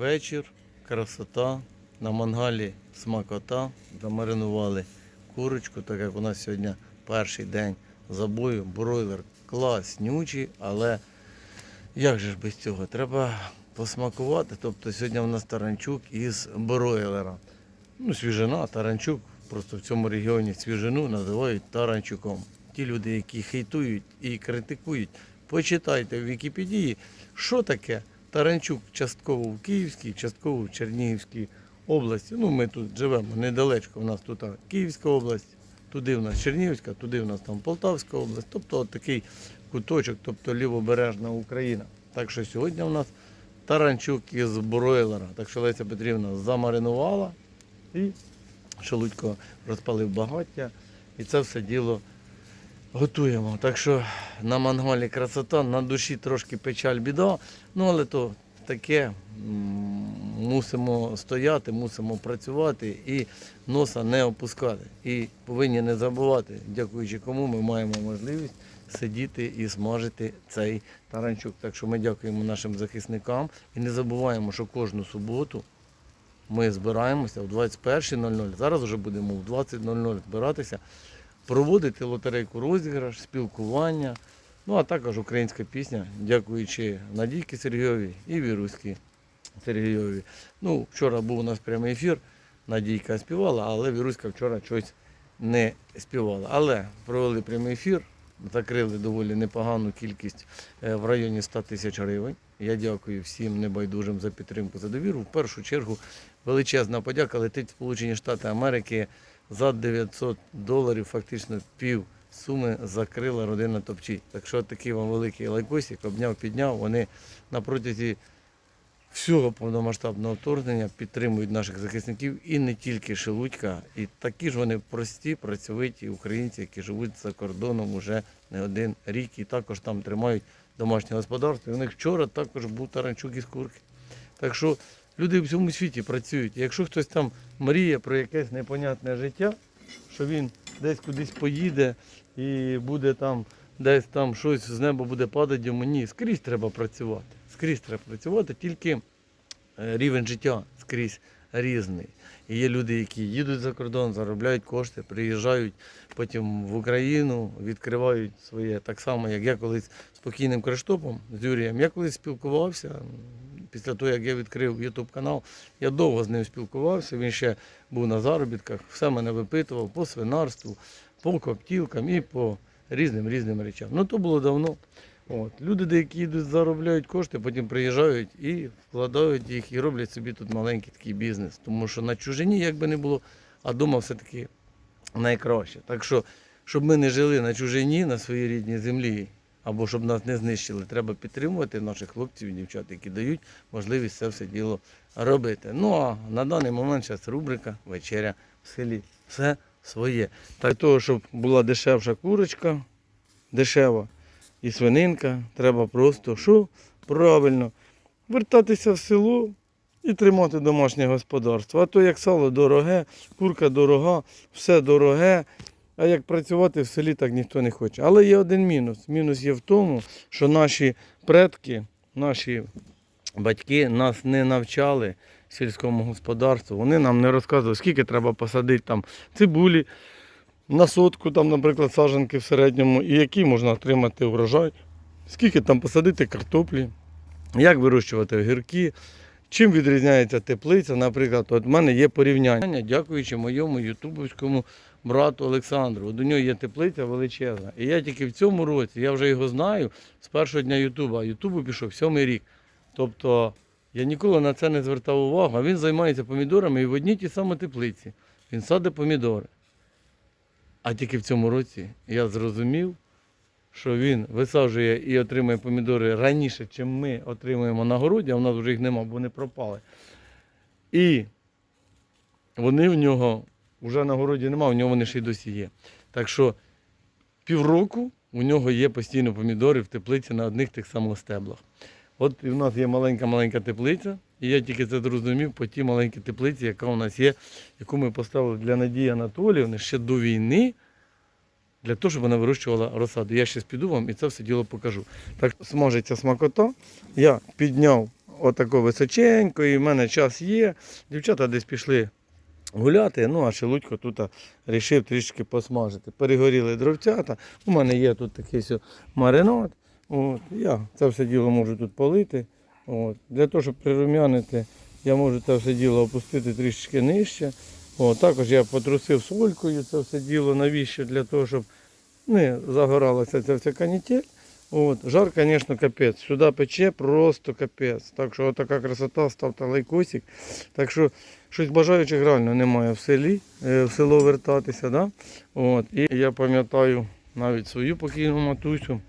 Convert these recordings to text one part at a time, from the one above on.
Вечір, красота, на мангалі смакота, замаринували курочку, так як у нас сьогодні перший день забою, бройлер класнючий, але як же ж без цього? Треба посмакувати. Тобто сьогодні у нас таранчук із бройлера. Ну, свіжина, таранчук, просто в цьому регіоні свіжину називають таранчуком. Ті люди, які хейтують і критикують, почитайте в Вікіпедії, що таке Таранчук частково в Київській, частково в Чернігівській області. Ну, ми тут живемо недалечко, у нас тут Київська область, туди в нас Чернігівська, туди в нас там Полтавська область. Тобто такий куточок, тобто лівобережна Україна. Так що сьогодні у нас Таранчук із бройлера. Так що Леся Петрівна замаринувала і Шелудько розпалив багаття. І це все діло готуємо. Так що на мангалі красота, на душі трошки печаль біда. Ну але то таке мусимо стояти, мусимо працювати і носа не опускати. І повинні не забувати, дякуючи кому ми маємо можливість сидіти і смажити цей таранчук. Так що ми дякуємо нашим захисникам і не забуваємо, що кожну суботу. Ми збираємося в 21.00. Зараз вже будемо в 20.00 збиратися, проводити лотерейку розіграш, спілкування. Ну а також українська пісня, дякуючи Надійки Сергійові і Віруській Сергійові. Ну, вчора був у нас прямий ефір. Надійка співала, але Віруська вчора щось не співала. Але провели прямий ефір, закрили доволі непогану кількість е, в районі 100 тисяч гривень. Я дякую всім небайдужим за підтримку, за довіру. В першу чергу величезна подяка летить Сполучені Штати Америки за 900 доларів, фактично пів суми закрила родина Топчі. Так що такий вам великий лайкосик, обняв, підняв. Вони на протязі всього повномасштабного вторгнення підтримують наших захисників і не тільки Шелудька. І такі ж вони прості, працьовиті українці, які живуть за кордоном уже не один рік і також там тримають домашнє господарство. І у них вчора також був таранчук із курки. Так що люди в всьому світі працюють. Якщо хтось там мріє про якесь непонятне життя, що він десь кудись поїде і буде там, десь там щось з неба буде падати йому, ні, скрізь треба працювати. Скрізь треба працювати, тільки е, рівень життя скрізь різний. І є люди, які їдуть за кордон, заробляють кошти, приїжджають потім в Україну, відкривають своє так само, як я колись з покійним Криштопом, з Юрієм. Я колись спілкувався. Після того, як я відкрив YouTube канал, я довго з ним спілкувався. Він ще був на заробітках, все мене випитував по свинарству, по коптілкам і по різним різним речам. Ну то було давно. От. Люди деякі йдуть, заробляють кошти, потім приїжджають і вкладають їх і роблять собі тут маленький такий бізнес. Тому що на чужині, як би не було, а вдома все-таки найкраще. Так що, щоб ми не жили на чужині, на своїй рідній землі, або щоб нас не знищили, треба підтримувати наших хлопців і дівчат, які дають можливість це все діло робити. Ну а на даний момент зараз рубрика Вечеря в селі. Все своє. Так, того, щоб була дешевша курочка, дешева і свининка, треба просто що? Правильно, вертатися в село і тримати домашнє господарство. А то як сало дороге, курка дорога, все дороге. А як працювати в селі, так ніхто не хоче. Але є один мінус. Мінус є в тому, що наші предки, наші батьки нас не навчали сільському господарству. Вони нам не розказували, скільки треба посадити там цибулі на сотку, там, наприклад, саджанки в середньому, і який можна отримати врожай, скільки там посадити картоплі, як вирощувати огірки. Чим відрізняється теплиця, наприклад, от в мене є порівняння, дякуючи моєму ютубовському брату Олександру. От у нього є теплиця величезна. І я тільки в цьому році, я вже його знаю з першого дня Ютуба, а Ютубу пішов сьомий рік. Тобто я ніколи на це не звертав увагу, а він займається помідорами і в одній тій самій теплиці. Він садить помідори. А тільки в цьому році я зрозумів, що він висаджує і отримує помідори раніше, ніж ми отримуємо на городі, а в нас вже їх нема, бо вони пропали. І вони в нього вже на городі нема, у нього вони ще й досі є. Так що півроку у нього є постійно помідори в теплиці на одних тих самих стеблах. От і в нас є маленька-маленька теплиця, і я тільки це зрозумів по тій маленькій теплиці, яка у нас є, яку ми поставили для Надії Анатоліївни ще до війни, для того, щоб вона вирощувала розсаду. Я ще піду вам і це все діло покажу. Так смажиться смакота. Я підняв отако височенько, і в мене час є. Дівчата десь пішли гуляти, ну а Шелудько тут вирішив трішки посмажити. Перегоріли дровцята. У мене є тут такий маринад. От, я це все діло можу тут полити. От. Для того, щоб прирум'янити, я можу це все діло опустити трішечки нижче. От, також я потрусив солькою це все діло. Навіщо? Для того, щоб не загоралася ця вся канітель. От. Жар, звісно, капець. Сюди пече просто капець. Так що така красота, ставте лайкосик. Так що щось бажаючих реально немає в селі, е, в село вертатися. Да? От. І я пам'ятаю навіть свою покійну матусю.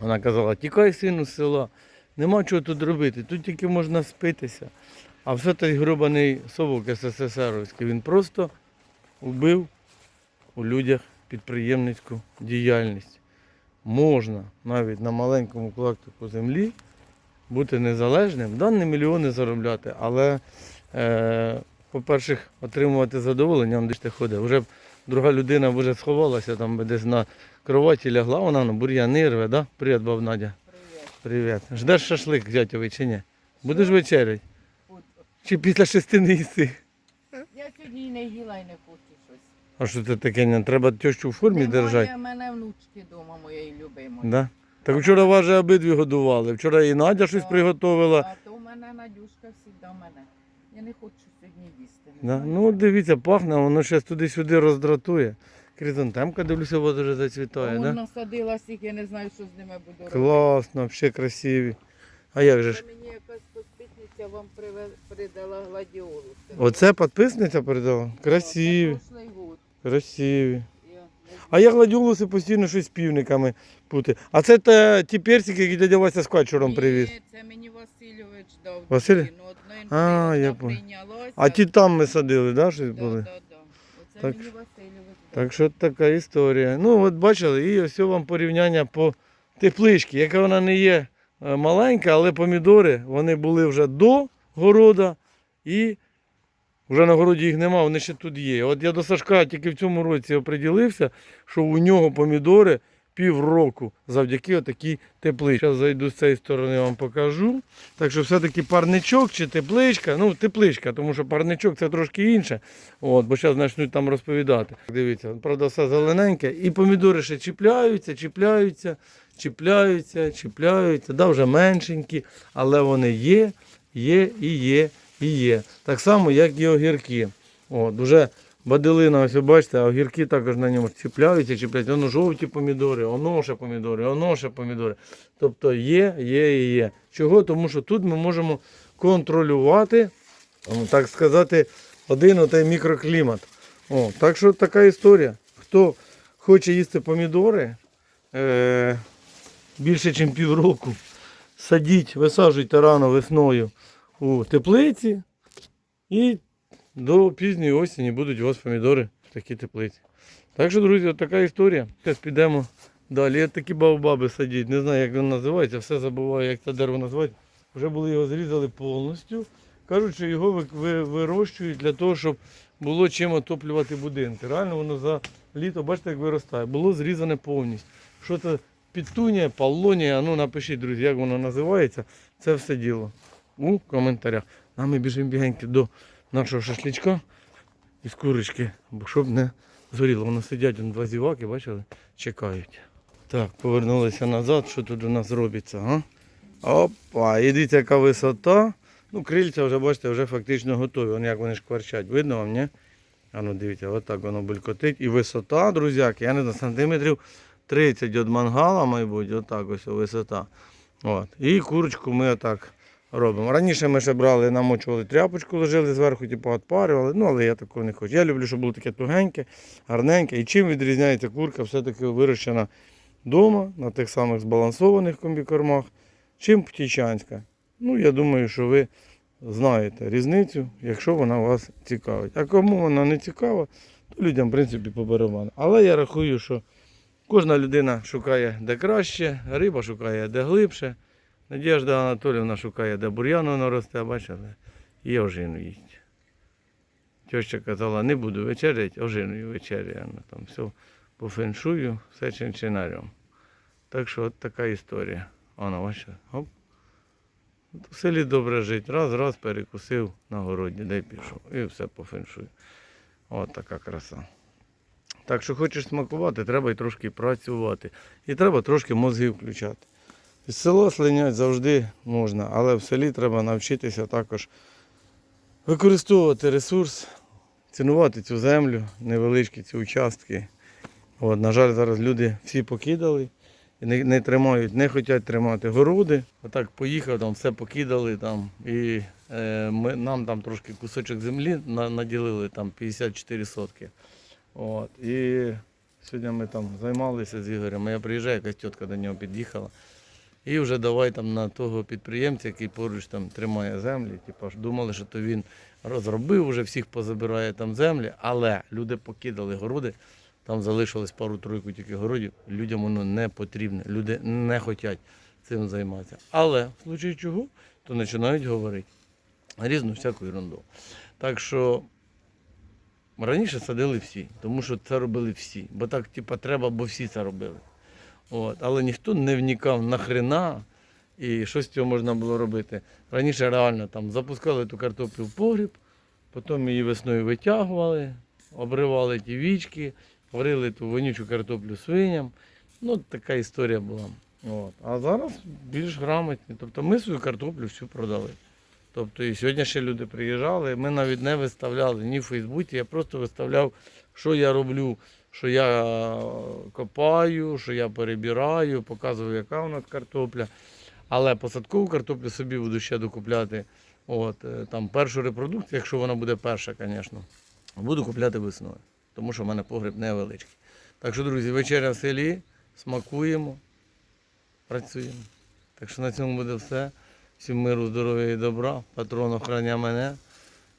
Вона казала, тікай сину з села, нема чого тут робити, тут тільки можна спитися. А все той гробаний совок СССРовський, він просто вбив у людях підприємницьку діяльність. Можна навіть на маленькому клаптику землі бути незалежним, да, не мільйони заробляти, але, е, по-перше, отримувати задоволення, де ж ти ходив. Друга людина вже сховалася, там десь на кроваті лягла, вона на бур'яни рве, да? Привіт, баб Надя. Привіт. Привіт. Ждеш шашлик зятьовий чи ні? Будеш вечерять? Буду. Чи після шести не їси? Я сьогодні не їла і не хочу щось. А що це таке? Не треба тещу в формі держати? Немає мене внучки вдома, моєї любимої. Да? Так вчора вас же обидві годували. Вчора і Надя щось приготувала. А то в мене Надюшка завжди мене. Я не хочу сьогодні їсти. Да? Ну, дивіться, пахне, воно ще туди-сюди роздратує. Кризантемка, дивлюся, от вже зацвітає, Вона да? насадила стільки, я не знаю, що з ними буду робити. Класно, взагалі красиві. А як же ж? Це мені якась підписниця вам приве- передала гладіолуси. Оце підписниця передала? Красиві, красиві. А я гладіолуси постійно щось з півниками пути. А це те, ті персики, які дядя Вася з качуром привіз. Ні, це мені Васильович дав. Василь? Ну, А, я понял. прийнялася. А ті там ми садили, да, щось Да, були? да, да. Оце Так. мені Васильович дав. Так що така історія. Ну, от бачили, і ось вам порівняння по тепличці, яка вона не є е, маленька, але помідори вони були вже до города і вже на городі їх нема, вони ще тут є. От я до Сашка тільки в цьому році оприділився, що у нього помідори півроку завдяки отакій тепличці. Зараз зайду з цієї сторони, вам покажу. Так що все-таки парничок чи тепличка, ну тепличка, тому що парничок це трошки інше. От, бо зараз почнуть там розповідати. Дивіться, правда, все зелененьке. І помідори ще чіпляються, чіпляються, чіпляються, чіпляються. Да, вже меншенькі, але вони є, є і є, і є. Так само, як і огірки. От, уже баделина, ось ви бачите, огірки також на ньому чіпляються, чіпляються. Воно жовті помідори, оно ще помідори, оно ще помідори. Тобто є, є і є. Чого? Тому що тут ми можемо контролювати, так сказати, один отей мікроклімат. О, так що така історія. Хто хоче їсти помідори е, більше, ніж півроку, садіть, висаджуйте рано весною у теплиці і до пізньої осені будуть у вас помідори в такій теплиці. Так що, друзі, от така історія. Зараз підемо далі. Я такі баобаби садять. Не знаю, як він називається, все забуваю, як це дерево називається. Вже були його зрізали повністю. Кажуть, що його ви- ви- вирощують для того, щоб було чим отоплювати будинки. Реально воно за літо, бачите, як виростає. Було зрізане повністю. Що це пітунія, палонія, ну напишіть, друзі, як воно називається. Це все діло у коментарях. А ми біжимо бігеньки до нашого шашличка із курочки, бо щоб не згоріло. Воно сидять, вон два зіваки, бачили, чекають. Так, повернулися назад, що тут у нас робиться, а? Опа, і дивіться, яка висота. Ну, крильця вже, бачите, вже фактично готові. Вон як вони шкварчать. Видно вам, ні? А ну дивіться, отак воно булькотить. І висота, друзяки, я не знаю, сантиметрів 30 від мангала, мабуть, отак ось висота. От. І курочку ми отак робимо. Раніше ми ще брали, намочували тряпочку, ложили зверху, типу, отпарювали, ну але я такого не хочу. Я люблю, щоб було таке тугеньке, гарненьке. І чим відрізняється курка, все-таки вирощена вдома, на тих самих збалансованих комбікормах, чим птічанська. Ну, я думаю, що ви знаєте різницю, якщо вона вас цікавить. А кому вона не цікава, то людям, в принципі, по барабану. Але я рахую, що кожна людина шукає де краще, риба шукає де глибше. Надіжда Анатоліївна шукає, де бур'ян воно росте, бачили, і ожину їсть. Теща казала, не буду вечеряти, ожиною вечеряю. Ну, там все по феншую, все чинчинарем. Так що от така історія. Воно, бачите, оп. В селі добре жити. Раз, раз перекусив на городі, де пішов. І все по феншую. От така краса. Так що хочеш смакувати, треба й трошки працювати. І треба трошки мозги включати. З село слинять завжди можна, але в селі треба навчитися також використовувати ресурс, цінувати цю землю, невеличкі ці участки. От, на жаль, зараз люди всі покидали не, не тримають, не хочуть тримати городи. Отак поїхав, там все покидали там, і е, ми, нам там трошки кусочок землі на, наділили там 54 сотки. От, і сьогодні ми там займалися з Ігорем. Я приїжджаю, якась тітка до нього під'їхала. І вже давай там на того підприємця, який поруч там тримає землі. Типу, думали, що то він розробив, вже всіх позабирає там землі, але люди покидали городи, там залишилось пару-тройку тільки городів. Людям воно не потрібне. Люди не хочуть цим займатися. Але в случаї чого, то починають говорити різну всяку ерунду. Так що раніше садили всі, тому що це робили всі. Бо так, типу, треба, бо всі це робили. От. Але ніхто не вникав нахрена і що з цього можна було робити. Раніше реально там запускали ту картоплю в погріб, потім її весною витягували, обривали ті вічки, варили ту вонючу картоплю свиням. Ну, така історія була. От. А зараз більш грамотні. Тобто ми свою картоплю всю продали. Тобто і сьогодні ще люди приїжджали, ми навіть не виставляли ні в Фейсбуці, я просто виставляв, що я роблю, що я е, копаю, що я перебираю, показую, яка у нас картопля. Але посадкову картоплю собі буду ще докупляти. От, е, там першу репродукцію, якщо вона буде перша, звісно, буду купляти весною, тому що в мене погріб невеличкий. Так що, друзі, вечеря в селі, смакуємо, працюємо. Так що на цьому буде все. Всім миру, здоров'я і добра. Патрон охороня мене,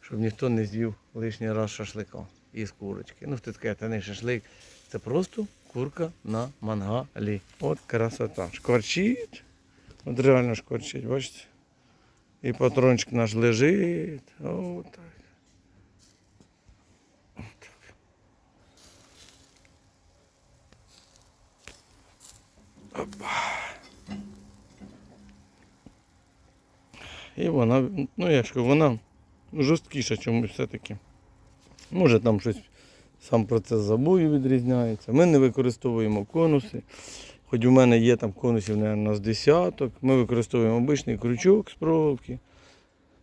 щоб ніхто не з'їв лишній раз шашлика із курочки. Ну, хтось каже, це не шашлик, це просто курка на мангалі. От красота. Шкварчить. От реально шкварчить, бачите? І патрончик наш лежить. От так. От так. І вона, ну я вона жорсткіша чомусь все-таки. Може там щось, сам процес забою відрізняється. Ми не використовуємо конуси. Хоч у мене є там конусів, мабуть, з десяток. Ми використовуємо обичний крючок з проволоки.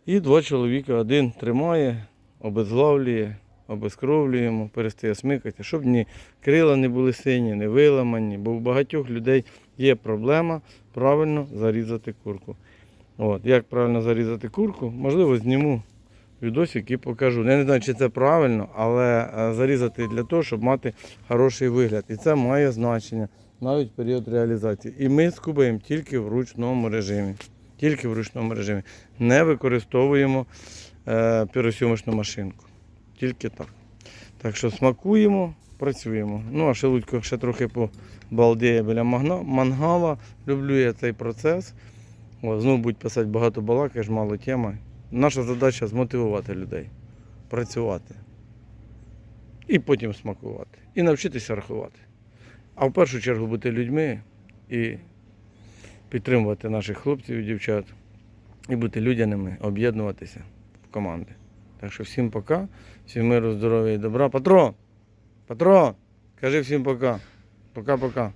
І два чоловіка, один тримає, обезглавлює, обезкровлюємо, перестає смикати, щоб ні крила не були сині, не виламані, бо у багатьох людей є проблема правильно зарізати курку. От, як правильно зарізати курку, можливо, зніму відосик і покажу. Я не знаю, чи це правильно, але е, зарізати для того, щоб мати хороший вигляд. І це має значення навіть в період реалізації. І ми скубаємо тільки в ручному режимі. Тільки в ручному режимі. Не використовуємо е, піросйомочну машинку. Тільки так. Так що смакуємо, працюємо. Ну, а шелудько ще трохи побалдіє біля мангала. Люблю я цей процес. О, знову будуть писати багато балакаєш, мало теми. Наша задача змотивувати людей, працювати. І потім смакувати. І навчитися рахувати. А в першу чергу бути людьми і підтримувати наших хлопців і дівчат. І бути людяними, об'єднуватися в команди. Так що всім пока, всім миру, здоров'я і добра. Патро! Патро! Кажи всім пока. Пока-пока.